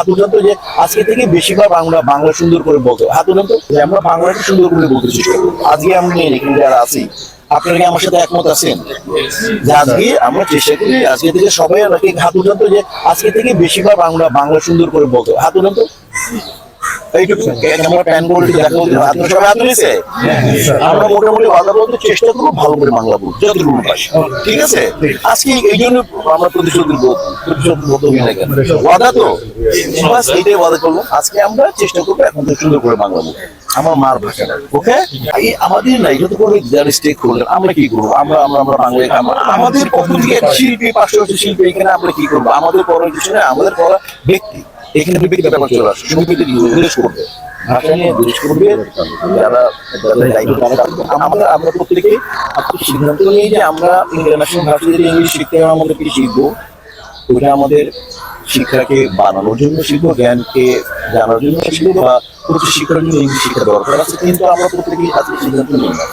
হাত যে আজকে থেকে বেশিরভাগ বাংলা বাংলা সুন্দর করে বলতে হবে। হাত উঠান তো যে আমরা বাংলাটা সুন্দর করে বলতে চেষ্টা আজকে আমি এখানে যারা আছি, আপনারা কি আমার সাথে একমত আছেন যে আজকে আমরা চেষ্টা করি, আজকে থেকে সবাই হাত উঠান যে আজকে থেকে বেশিরভাগ বাংলা বাংলা সুন্দর করে বলতে। হাত উঠান চেষ্টা করব এখন সুন্দর করে আমার মার ওকে? আমাদের না এটা তো যারা স্টেক হোল্ডার আমরা কি করব? আমরা আমাদের শিল্পী এখানে আমরা কি করব? আমাদের না আমাদের ব্যক্তি। এখানে ব্যক্তি ব্যাপার চলে আসে। সমিতিতে নির্দেশ করবে। ভাষা নিয়ে জিজ্ঞেস করবে। যারা। আমরা আমরা প্রত্যেকে সিদ্ধান্ত নিই যে আমরা ইন্টারন্যাশনাল ইংলিশ শিখতে আমাদের কি শিখব ওটা আমাদের শিক্ষাকে বানানোর জন্য শিখব জ্ঞানকে জানার জন্য শিখব বা প্রতি শিক্ষার জন্য ইংলিশ শিক্ষা দরকার আছে কিন্তু আমরা প্রত্যেকেই আজকে সিদ্ধান্ত নিই। না